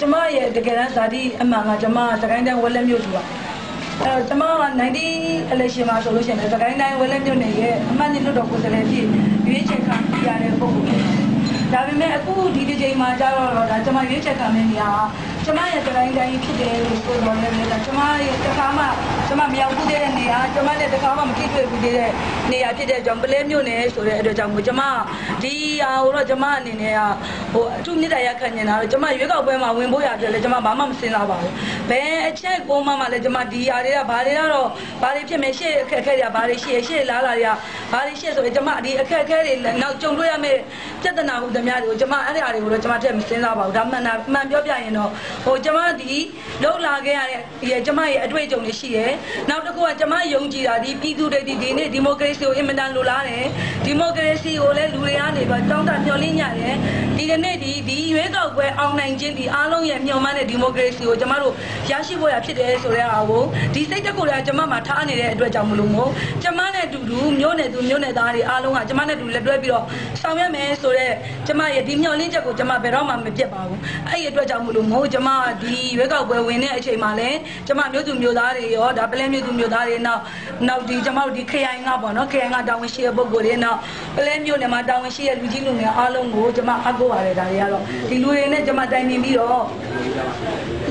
ကျမရဲ့တကယ်တမ်းဇာတိအမှန်ကကျမစကိုင်းတိုင်းဝက်လက်မြို့သူပါအဲတော့ကျမက90 election မှာဆိုလို့ရှိရင်လည်းစကိုင်းတိုင်းဝက်လက်မြို့နယ်ရဲ့အမှတ်နှစ်လွတ်တော်ကိုယ်စားလှယ်ဖြစ်ရွေးချယ်ခံရတဲ့ပုံစံဖြစ်ပါတယ်ဒါပေမဲ့အခုဒီဒီချိန်မှာကျတော့ဒါကျမရွေးချယ်ခံမယ့်နေရာကျ မရဲ့စကိုင်းတိုင်းဖြစ်တယ်လို့ဆိုတော့လည်းဒါကျမရဲ့တခါမှကျမမရောက်ဘူးတဲ့နေရာကျမနဲ့တခါမှမထိတွေ့ဘူးတဲ့နေရာဖြစ်တဲ့ကြောင့်ပလဲမြို့နယ်ဆိုတဲ့အတွက်ကြောင့်မို့ကျမဒီဟာကိုတော့ကျမအနေနဲ့ကဟိုအထူးမြစ်တာရခံနေတာတော့ကျမရွေးကောက်ပွဲမှာဝင်ဖို့ရအတွက်လည်းကျမဘာမှမစဉ်းစားပါဘူးဘယ်အချက်ကိုမှမှလည်းကျမဒီဟာတွေကဘာတွေကတော့ဘာတွေဖြစ်မယ်ရှေ့အခက်အခဲတွေကဘာတွေရှိရရှေ့လာလာတွေကဘာတွေရှိဆိုရင်ကျမဒီအခက်အခဲတွေနောက်ကြုံတွေ့ရမယ့်ပြဿနာဟုသမျှတွေကိုကျမအဲ့ဒီအရာတွေကိုတော့ကျမထည့်မစဉ်းစားပါဘူးဒါမှန်တာမှန်ပြောပြရင်တော့ဟိုကျမဒီလောက်လာခဲ့ရတဲ့ဒီကျမရဲ့အတွေ့အကြုံတွေရှိတယ်နောက်တစ်ခုကကျမယုံကြည်တာဒီပြည်သူတွေဒီဒီနေ့ဒီမိုကရေစီကိုအင်မတန်လိုလားတယ်ဒီမိုကရေစီကိုလည်းလူတွေကနေပြီးတောင်းတမျှော်လင့်ကြတယ်ဒီကနေ့ဒီဒီရွေးကောက်ပွဲအောင်နိုင်ခြင်းဒီအားလုံးရဲ့မျှော်မှန်းတဲ့ဒီမိုကရေစီကိုကျမတို့ရရှိဖို့ရဖြစ်တယ်ဆိုတဲ့အားကိုဒီစိတ်တက်ကိုယ်ကကျမမှာထားနေတဲ့အတွက်ကြောင့်မလို့မို့ကျမနဲ့တူတူမျိုးနဲ့သူမျိုးနဲ့သားတွေအားလုံးကကျမနဲ့တူလက်တွဲပြီးတော့ဆောင်ရွက်မယ်ဆိုတဲ့ကျမရဲ့ဒီမျှော်လင့်ချက်ကိုကျမဘယ်တော့မှမပြတ်ပါဘူးအဲ့ဒီအတွက်ကြောင့်မလို့မို့ကျမဒီရွေးကောက်ပွဲဝင်တဲ့အချိန်မှာလည်းကျမမျိုးသူမျိုးသားတွေရောဒါပလဲမျိုးသူမျိုးသားတွေနောက်နောက်ဒီကျမတို့ဒီခရိုင်ကပေါ့နော်ခရိုင်ကတာဝန်ရှိတဲ့ပုဂ္ဂိုလ်တွေနောက်ပလဲမျိုးနဲ့မှာတာဝန်ရှိတဲ့လူကြီးလူငယ်အားလုံးကိုကျမအကူပါတယ်ဒါတွေကတော့ဒီလူတွေနဲ့ကျမတိုင်ပင်ပြီးတော့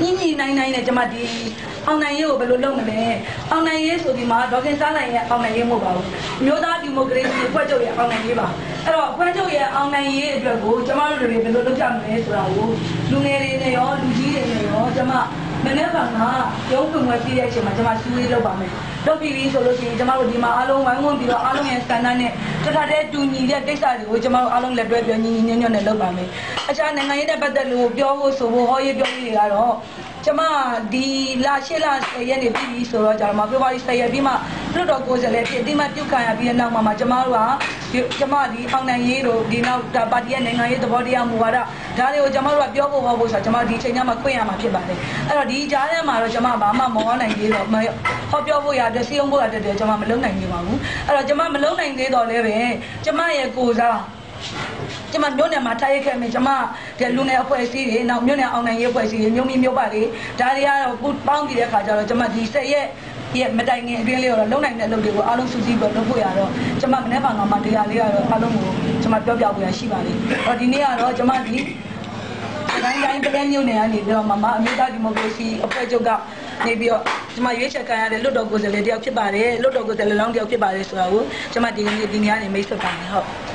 ညင်ညင်နိုင်နိုင်နဲ့ကျမဒီ အောင်နိုင်ရေးကိုဘယ်လိုလုပ်မလဲအောင်နိုင်ရေးဆိုဒီမှာဒေါခင်စားနိုင်ရဲ့အောင်နိုင်ရေးမဟုတ်ပါဘူးမျိုးသားဒီမိုကရေစီဖွဲ့ချုပ်ရဲ့အောင်နိုင်ရေးပါအဲ့တော့ဖွဲ့ချုပ်ရဲ့အောင်နိုင်ရေးအတွက်ကိုကျမတို့တွေဘယ်လိုလုပ်ကြမလဲဆိုတာကိုလူငယ်တွေနဲ့ရောလူကြီးတွေနဲ့ရောကျမမနေ့ကမှရုံးပွင့်ပွဲပြည့်တဲ့အချိန်မှာကျမစူးလေးလုပ်ပါမယ်လုပ်ပြီးပြီဆိုလို့ရှိရင်ကျမတို့ဒီမှာအားလုံးဝိုင်းဝန်းပြီးတော့အားလုံးရဲ့စတန်ဒတ်နဲ့တထတဲ့တူညီတဲ့ကိစ္စတွေကိုကျမတို့အားလုံးလက်တွဲပြောညီညီညွတ်ညွတ်နဲ့လုပ်ပါမယ်အခြားနိုင်ငံရေးနဲ့ပတ်သက်လို့ပြောဖို့ဆိုဖို့ဟောရေးပြောရေးတွေကတော့ ကျမဒီလာရှေ့လာ10ရက်နေပြီပြီဆိုတော့ကျမဖေဖော်ဝါရီ10ရက်ပြီးမှလွတ်တော်ကိုယ်စားလှယ်ဖြစ်အတိမတ်ပြုတ်ခံရပြီးတဲ့နောက်မှာမှကျမတို့ကကျမဒီအောင်နိုင်ရေးတို့ဒီနောက်ပါတီရဲ့နိုင်ငံရေးသဘောတရားမူဝါဒဒါတွေကိုကျမတို့ကပြောဖို့ဟောဖို့ဆိုတော့ကျမဒီချိန်ညမှာခွင့်ရမှာဖြစ်ပါတယ်အဲ့တော့ဒီကြားထဲမှာတော့ကျမဘာမှမဟောနိုင်သေးတော့ဟောပြောဖို့ရတဲ့စီယုံဖို့ရတဲ့ကျမမလုံနိုင်သေးပါဘူးအဲ့တော့ကျမမလုံနိုင်သေးတော့လည်းပဲကျမရဲ့ကိုစား ကျမမြို့နယ်မှာထားရခဲ့မယ်ကျမတဲ့လူနယ်အဖွဲ့အစည်းတွေနောက်မြို့နယ်အောင်နိုင်ရေးအဖွဲ့အစည်းတွေမြို့မီမြို့ပါတွေဒါတွေကတော့ပေါင်းတည်တဲ့ခါကျတော့ကျမဒီဆက်ရဲ့ရဲ့မတိုင်ခင်အတွင်းလေးတော့လုံနိုင်တဲ့အလုပ်တွေကိုအားလုံးစုစည်းပြီးလုပ်ဖို့ရတော့ကျမမနေ့ကငါမှတရားလေးကတော့အားလုံးကိုကျမပြောပြဖို့ရရှိပါလိမ့်။တော့ဒီနေ့ကတော့ကျမဒီတိုင်းတိုင်းပလဲမြို့နယ်ကနေပြီးတော့မမအမျိုးသားဒီမိုကရေစီအဖွဲ့ချုပ်ကနေပြီးတော့ကျမရွေးချယ်ခံရတဲ့လွတ်တော်ကိုယ်စားလှယ်တယောက်ဖြစ်ပါတယ်လွတ်တော်ကိုယ်စားလှယ်လောင်းတယောက်ဖြစ်ပါတယ်ဆိုတာကိုကျမဒီနေ့ဒီနေ့ကနေမိတ်ဆက်ပါတယ်ဟုတ်